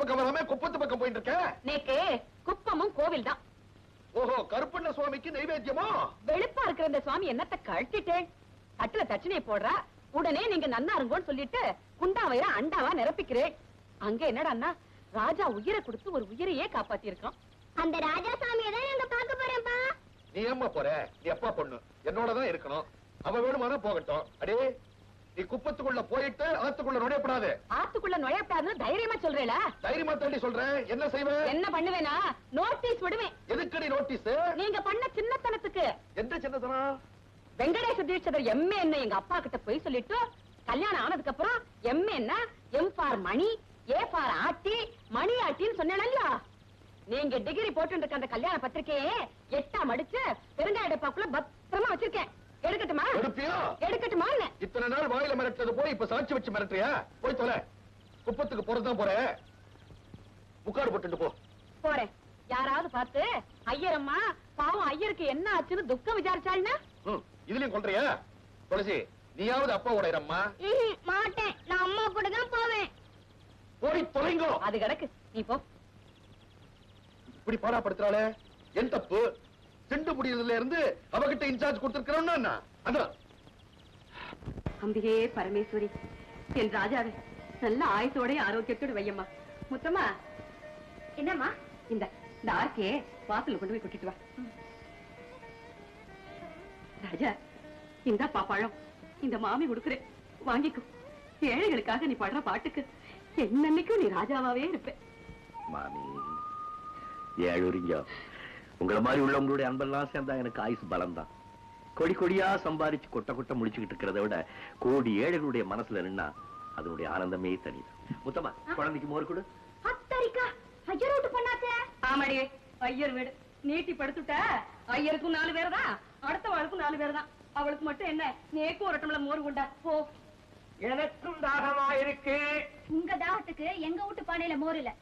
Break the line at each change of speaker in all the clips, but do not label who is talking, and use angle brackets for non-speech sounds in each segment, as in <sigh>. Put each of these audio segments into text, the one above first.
பக்கம் வராம குப்பத்து பக்கம் போயிட்டு இருக்க?
நேக்கு குப்பமும் கோவில் தான்
ஓஹோ கருப்பண்ண சுவாமிக்கு நைவேத்தியமோ?
வெளுப்பா இருக்கிற இந்த சுவாமி என்னத்த கழட்டிட்டேன் தட்டுல தட்சணையை போடுறா உடனே நீங்க நன்னா இருங்கோன்னு சொல்லிட்டு குண்டாவைய அண்டாவா நிரப்பிக்கிறேன் அங்க என்னடான்னா ராஜா உயிரை கொடுத்து ஒரு உயிரையே காப்பாத்தி இருக்கான்
அந்த ராஜா சாமியை தான் நாங்க பார்க்க போறோம்ப்பா
நீ ஏம்மா போற? நீ அப்பா பொண்ணு? என்னோட தான் இருக்கணும். அவ வேணுமானா போகட்டும். அடே நீ குப்பத்துக்குள்ள போயிட்டு ஆத்துக்குள்ள நுழையப்படாது.
ஆத்துக்குள்ள நுழையப்படாதுன்னு தைரியமா சொல்றேல.
தைரியமா தாண்டி சொல்றேன். என்ன செய்வேன்
என்ன பண்ணுவேனா? நோட்டீஸ் விடுவேன்.
எதுக்கடி நோட்டீஸ்?
நீங்க பண்ண சின்னத்தனத்துக்கு.
எந்த சின்னதனா
வெங்கடேச தீட்சிதர் எம்ஏ என்ன எங்க அப்பா கிட்ட போய் சொல்லிட்டு கல்யாணம் ஆனதுக்கு அப்புறம் எம்ஏ என்ன M for money A for ஆட்டி மணி ஆட்டின்னு சொன்னேன்ல நீங்க டிகிரி போட்டு இருக்க அந்த கல்யாண பத்திரிக்கையே எட்டா மடிச்சு பெருங்காய டப்பாக்குள்ள பத்திரமா வச்சிருக்கேன். எடுக்கட்டுமா?
எடுப்பியா?
எடுக்கட்டுமா
இத்தனை நாள் வாயில மிரட்டது போய் இப்ப சாட்சி வச்சு மிரட்டுறியா? போய் தொலை. குப்பத்துக்கு போறதுதான் போற முக்காடு போட்டுட்டு போ.
போறேன். யாராவது பார்த்து ஐயரம்மா பாவம் ஐயருக்கு என்ன ஆச்சுன்னு துக்கம் விசாரிச்சாள்னா?
இதுலயும் கொள்றியா? துளசி நீயாவது அப்பாவோட இரம்மா?
மாட்டேன். நான் அம்மா கூட தான் போவேன்.
போய் தொலைங்கோ.
அது கிடக்கு. நீ போ.
இப்படி பாடாப்படுத்துறாளே? என் தப்பு. திண்டு முடியறதுல இருந்து அவகிட்ட இன்சார்ஜ் கொடுத்திருக்கிறோம்னா அதான்
அம்பிகே பரமேஸ்வரி. என் ராஜாவே நல்ல ஆயத்தோட ஆரோக்கியத்தோட வையம்மா. முத்தம்மா
என்னம்மா?
இந்த இந்த ஆர்க்கே வாசல்ல கொண்டு போய் கொட்டிட்டு வா. ராஜா இந்த பாப்பாழம் இந்த மாமி கொடுக்குறேன் வாங்கிக்கோ. ஏழைகளுக்காக நீ பாடுற பாட்டுக்கு. என்னன்னைக்கும் நீ ராஜாவாவே இருப்ப.
மாமி ஏழுரிங்க உங்களை மாதிரி உள்ளவங்களுடைய அன்பெல்லாம் சேர்ந்தா எனக்கு ஆயுசு பலம் தான் கொடி கொடியா சம்பாரிச்சு கொட்ட கொட்ட முடிச்சுக்கிட்டு இருக்கிறத விட கோடி ஏழைகளுடைய மனசுல நின்னா அதனுடைய ஆனந்தமே தனிதான். முத்தமா குழந்தைக்கு மோர் கொடு.
அத்தரிக்கா ஐயர்
வீடு. நீட்டி படுத்துட்ட ஐயருக்கும் நாலு பேர் தான் அடுத்த வாழ்க்கும் நாலு பேர் தான் அவளுக்கு மட்டும் என்ன? நேக்கும் ஒரு டம்ளர் மோர் கொண்டா போ.
எனக்கும் தாகமா இருக்கு.
உங்க தாகத்துக்கு எங்க வீட்டு பானையில மோர் இல்ல?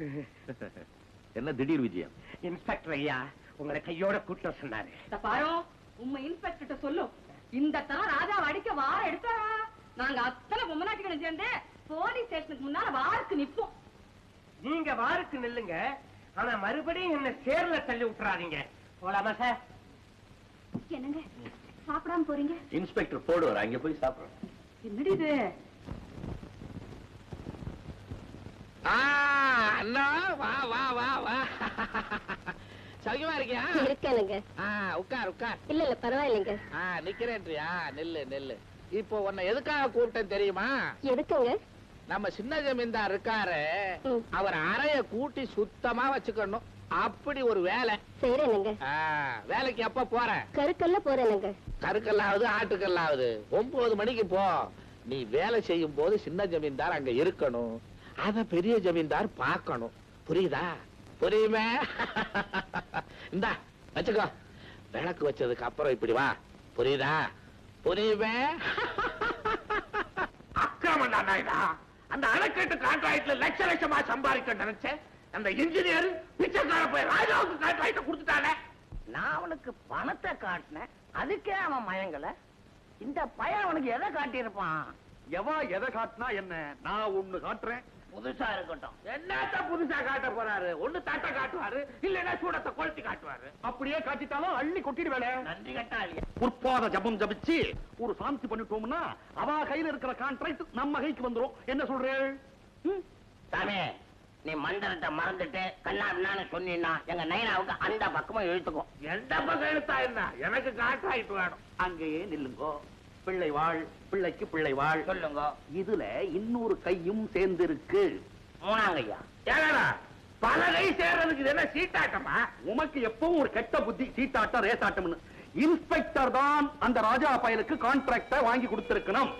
<laughs>
என்ன திடீர் விஜயம்?
இன்ஸ்பெக்டர் ஐயா உங்களை கையோட கூட்ட சொன்னாரு.
பாரோ உண்மை இன்ஸ்பெக்டர் சொல்லும் இந்த தரம் ராஜாவை அடிக்க வார எடுத்தாரா நாங்க அத்தனை பொம்மநாட்டிகளும் சேர்ந்து போலீஸ் ஸ்டேஷனுக்கு முன்னால வாருக்கு நிப்போம்.
நீங்க வாருக்கு நில்லுங்க. ஆனா மறுபடியும் என்ன சேர்ல தள்ளி விட்டுறாதீங்க. போலாமா சார்
என்னங்க சாப்பிடாம போறீங்க?
இன்ஸ்பெக்டர் போடுவார் அங்க போய் சாப்பிடுறோம்.
என்னடி இது?
அண்ணா வா வா வா வா. சௌக்கியமா இருக்கியா?
இருக்கேனுங்க.
ஆ, உட்கார் உட்கார்.
இல்ல இல்ல பரவாயில்லைங்க
நிக்கிறேன்றியா? நெல்லு நெல்லு. இப்போ உன்னை எதுக்காக கூப்பிட்டேன் தெரியுமா?
எதுக்குங்க?
நம்ம சின்ன ஜமீன்தார் இருக்காரு. அவர் அறைய கூட்டி சுத்தமா வச்சுக்கணும். அப்படி ஒரு வேலை.
செய்யறேனுங்க
வேலைக்கு எப்ப போற?
கருக்கல்ல போறேனுங்க.
கருக்கல்லாவது ஆட்டுக்கல்லாவது. ஒன்பது மணிக்கு போ. நீ வேலை செய்யும் போது சின்ன ஜமீன்தார் அங்க இருக்கணும். அத பெரிய ஜமீன்தார் பார்க்கணும். புரியுதா? புரியுமே? இந்தா வச்சுக்கோ. விளக்கு வச்சதுக்கு அப்புறம் இப்படி வா. புரியுதா? புரியுமே?
அக்கிரமம் தான் அந்த அணைக்கட்டு கான்ட்ராக்ட்ல லட்ச லட்சமா சம்பாதிக்க நினைச்சேன். அந்த இன்ஜினியர் பிச்சைக்கார போய் ராஜாவுக்கு கான்ட்ராக்ட கொடுத்துட்டானே.
நான் அவனுக்கு பணத்தை காட்டினேன். அதுக்கே அவன் மயங்கல. இந்த பையன் அவனுக்கு எதை காட்டியிருப்பான்?
எவா எதை காட்டினா என்ன? நான் ஒண்ணு காட்டுறேன்.
புதுசா இருக்கட்டும்.
என்னத்த புதுசா காட்ட போறாரு? ஒண்ணு தட்டை காட்டுவாரு இல்லன்னா சூடத்தை கொளுத்தி காட்டுவாரு.
அப்படியே காட்டிட்டாலும் அள்ளி கொட்டிடுவேல
நன்றி கட்டா இல்லையா
உற்பாத ஜபம் ஜபிச்சு ஒரு சாந்தி பண்ணிட்டோம்னா அவ கையில இருக்கிற கான்ட்ராக்ட் நம்ம கைக்கு வந்துரும். என்ன சொல்றேன்
சாமி நீ மந்திரத்தை மறந்துட்டு கண்ணா பின்னான்னு சொன்னீன்னா எங்க நைனாவுக்கு அந்த பக்கமும் இழுத்துக்கும்.
எந்த பக்கம் எடுத்தா என்ன? எனக்கு கான்ட்ராக்ட் வேணும்.
அங்கேயே நில்லுங்கோ. பிள்ளை வாழ் பிள்ளைக்கு பிள்ளை வாழ்.
சொல்லுங்க.
இதுல இன்னொரு கையும் சேர்ந்திருக்கு.
மூணாங்கய்யா.
ஏடா பல கை சேர்றதுக்கு இது என்ன சீட்டாட்டமா?
உமக்கு எப்பவும் ஒரு கெட்ட புத்தி சீட்டாட்டம் ரேசாட்டம்னு. இன்ஸ்பெக்டர் தான் அந்த ராஜா பயலுக்கு கான்ட்ராக்ட வாங்கி கொடுத்திருக்கணும்.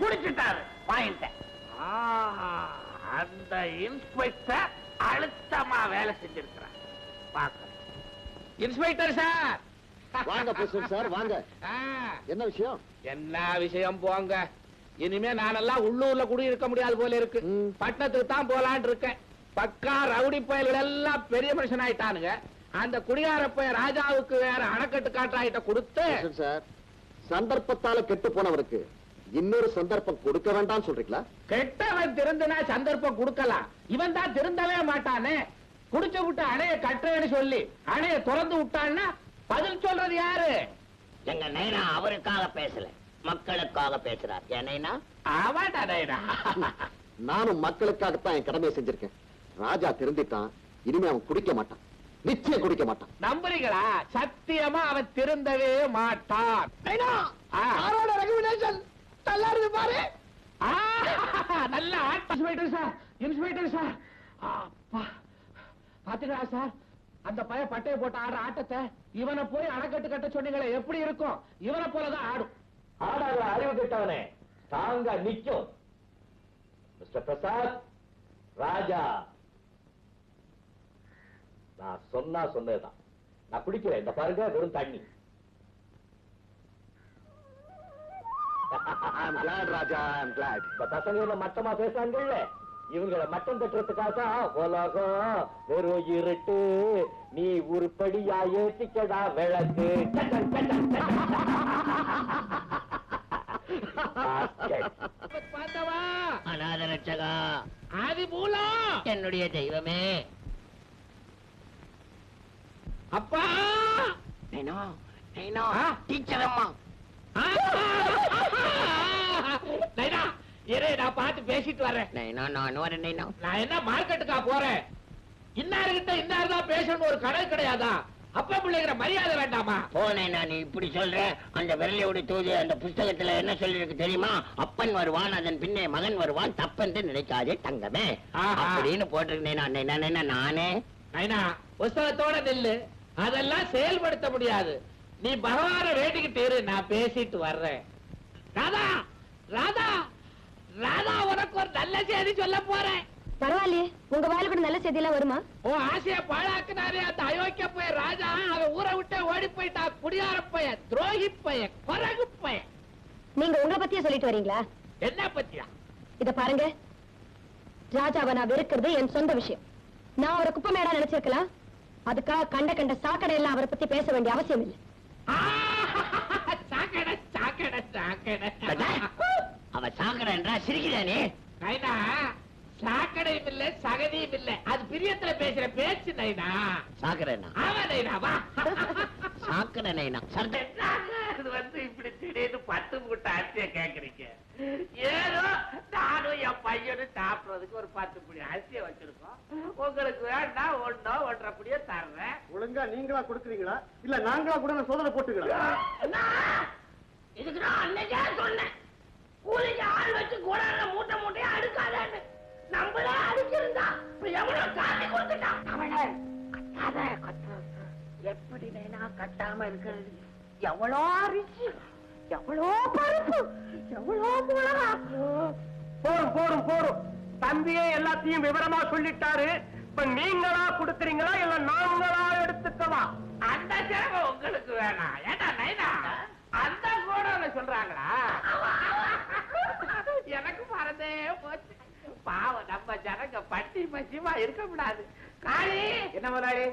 குடிச்சிட்டாரு பாயிண்ட
அந்த இன்ஸ்பெக்டர் அழுத்தமா வேலை செஞ்சிருக்கிறார். பாக்க
இன்ஸ்பெக்டர் சார்
வாங்க பிரசிடன்ட் சார் வாங்க. என்ன விஷயம்?
என்ன விஷயம் போங்க. இனிமே நானெல்லாம் உள்ளூர்ல குடியிருக்க முடியாது போல இருக்கு. பட்டணத்துக்கு தான் போலான்னு இருக்கேன். பக்கா ரவுடி பயல்கள் எல்லாம் பெரிய மனுஷன் ஆயிட்டானுங்க. அந்த குடியார பையன் ராஜாவுக்கு வேற அணைக்கட்டு காற்றாயிட்ட கொடுத்து
சார் சந்தர்ப்பத்தால கெட்டு போனவருக்கு இன்னொரு சந்தர்ப்பம் கொடுக்க வேண்டாம்னு சொல்றீங்களா?
கெட்டவன் திருந்தினா சந்தர்ப்பம் கொடுக்கலாம். இவன் தான் திருந்தவே மாட்டானே. குடிச்ச விட்டு அணைய கட்டுறேன்னு சொல்லி அணைய திறந்து விட்டான்னா பதில் சொல்றது யாரு?
எங்க நைனா அவருக்காக பேசல மக்களுக்காக பேசுறார். ஏன் நைனா?
அவன்டா நைனா.
நானும் மக்களுக்காகத்தான் என் கடமையை செஞ்சிருக்கேன். ராஜா திருந்திட்டான் இனிமே அவன் குடிக்க மாட்டான். நிச்சயம் குடிக்க மாட்டான்.
நம்புறீங்களா? சத்தியமா அவன் திருந்தவே மாட்டான்.
நல்லா இருக்கு பாரு.
நல்ல. Inspector sir inspector sir. அப்பா பாத்துக்கலாம் சார். அந்த பையன் பட்டைய போட்டு ஆடுற ஆட்டத்தை இவனை போய் அணைக்கட்டு கட்ட சொன்னீங்களே எப்படி இருக்கும்? இவனை போலதான் ஆடும்.
ஆடாத அறிவு கெட்டவனே தாங்க நிக்கும் மிஸ்டர் பிரசாத் ராஜா. நான் சொன்னா சொன்னதுதான். நான் குடிக்கிறேன். இந்த பாருங்க வெறும் தண்ணி.
I'm glad, Raja I'm glad.
இந்த பசங்க மட்டமா பேசுறாங்கல்ல? இவங்கள மட்டம் தட்டுறதுக்காக தான் உலகம் வெறும் இருட்டு. நீ உருப்படியா ஏத்திக்கடா விளக்கு.
பார்த்தவா?
அநாத ரட்சகா.
ஆதி மூலம்
என்னுடைய தெய்வமே.
அப்பா?
டீச்சர் அம்மா.
இரு நான் பார்த்து பேசிட்டு வர்றேன்.
நைனா நான் வரேன் நைனா
நான் என்ன மார்க்கெட்டுக்கா போறேன்? இன்னார்கிட்ட இன்னார் தான் பேசணும் ஒரு கடை கிடையாதா? அப்பா பிள்ளைங்கிற மரியாதை வேண்டாமா?
போனேனா நீ இப்படி சொல்ற. அந்த விரலியோட தூது அந்த புஸ்தகத்துல என்ன சொல்லிருக்கு தெரியுமா? அப்பன் வருவான் அதன் பின்னே மகன் வருவான் தப்பென்று நினைக்காதே தங்கமே. அப்படின்னு போட்டிருந்தேன் நான் நானே.
நைனா புஸ்தகத்தோட நில்லு. அதெல்லாம் செயல்படுத்த முடியாது. நீ பகவான வேண்டிக்கிட்டு நான் பேசிட்டு வர்றேன். ராதா ராதா. ராதா உனக்கு ஒரு நல்ல செய்தி சொல்ல போறேன்.
பரவாயில்லையே உங்க வாயில கூட நல்ல செய்தி எல்லாம் வருமா?
உன் ஆசைய பாழாக்குனாரே அந்த அயோக்கிய பையன் ராஜா அவன் ஊரை விட்டே ஓடி போயிட்டா குடியார பையன் துரோகி பையன் குரகு பையன்.
நீங்க உங்களை பத்தியே சொல்லிட்டு வரீங்களா?
என்ன பத்தியா?
இத பாருங்க. ராஜாவை நான் வெறுக்கிறது என் சொந்த விஷயம். நான் அவரை குப்பை மேடா நினைச்சிருக்கலாம். அதுக்காக கண்ட கண்ட சாக்கடை எல்லாம் அவரை பத்தி பேச வேண்டிய அவசியம் இல்லை.
சாக்கடை சாக்கடை சாக்கடை.
அவ சாக்கடைன்றா சிரிக்கிறானே.
நைனா சாக்கடையும் இல்ல சகதியும் இல்ல. அது பிரியத்துல பேசுற பேச்சு நைனா.
சாக்கடைனா
ஆமா நைனா வா.
சாக்கடை நைனா.
இது வந்து இப்படி திடீர்னு பத்து மூட்டை அரிசிய கேக்குறீங்க? ஏதோ நானும் என் பையனும் சாப்பிடுறதுக்கு ஒரு பத்து புடி அரிசிய வச்சிருக்கோம். உங்களுக்கு வேண்டாம் ஒன்னோ ஒன்றரை புடியோ தர்றேன்.
ஒழுங்கா நீங்களா கொடுக்குறீங்களா? இல்ல நாங்களா கூட நான் சோதனை போட்டுக்கலாம்
எப்படி கட்டாம இருக்கிறது எவ்வளோ அரிசி எவ்வளோ பருப்பு எவ்வளோ மிளகா.
போரும் போரும் போரும் தம்பியே எல்லாத்தையும் விவரமா சொல்லிட்டாரு. இப்ப நீங்களா கொடுக்குறீங்களா இல்ல நாங்களா எடுத்துக்கவா?
அந்த சேவை உங்களுக்கு வேணாம் ஏடா நைனா? அந்த கூட சொல்றாங்களா? எனக்கு மறந்தே போச்சு. பாவம் நம்ம ஜனங்க பட்டி பசியமா இருக்க கூடாது காளி
என்ன முதலாளி?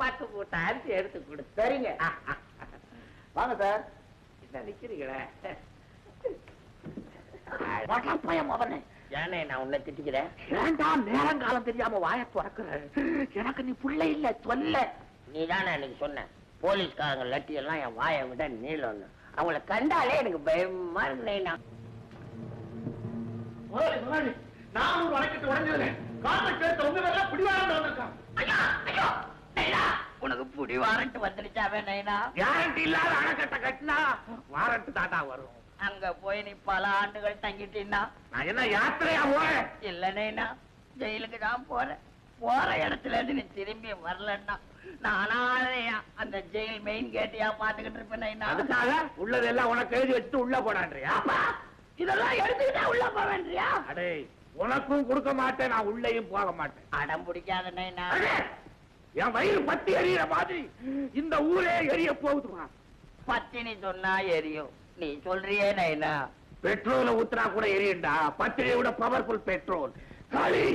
பத்து மூட்டை அரிசி எடுத்து கொடு.
சரிங்க. வாங்க சார்.
என்ன நிக்கிறீங்களே?
பயம் அவனே. ஏனே நான் உன்னை திட்டிக்கிறேன்.
வேண்டாம் தெரியாம வாய திறக்கிற. எனக்கு நீ புள்ள இல்ல சொல்ல
நீ தானே எனக்கு சொன்ன. போலீஸ்காரங்க லட்டி எல்லாம் என் வாயை விட நீளம்னு. அவங்கள கண்டாலே எனக்கு பயமா இருந்தேன்
முதலாளி முதலாளி நானூறு வழக்கிட்டு உடஞ்சதுல காரணம் கேட்டு உங்க வேலை பிடிவாரம் வந்திருக்கான்.
ஐயோ ஐயோ! நைனா உனக்கு புடி வாரண்ட் வந்துடுச்சாவே நைனா?
கேரண்டி இல்லாத அணைக்கட்டை கட்டினா வாரண்ட் தாட்டா வரும்.
அங்க போய் நீ பல ஆண்டுகள் தங்கிட்டீன்னா?
நான் என்ன யாத்திரையா போறேன்?
இல்ல நைனா ஜெயிலுக்கு தான் போறேன். போற இடத்துல இருந்து நீ திரும்பி வரலன்னா நானாலையா அந்த ஜெயில் மெயின் கேட்டியா பாத்துக்கிட்டு இருப்பேன் நைனா.
அதுக்காக உள்ளதெல்லாம் உனக்கு எழுதி வச்சுட்டு உள்ள போடான்றியா?
இதெல்லாம் எடுத்துக்கிட்டா உள்ள போவேன்றியா?
அடே உனக்கும் கொடுக்க மாட்டேன் நான் உள்ளேயும் போக மாட்டேன்.
அடம் பிடிக்காத நைனா.
என் வயிறு பத்தி எரியிற மாதிரி இந்த ஊரே எரிய போகுதுமா?
பத்தினி சொன்னா எரியும். நீ சொல்றியே நைனா?
பெட்ரோல ஊத்துனா கூட எரியுண்டா பத்திரியை விட பவர்ஃபுல் பெட்ரோல் காளி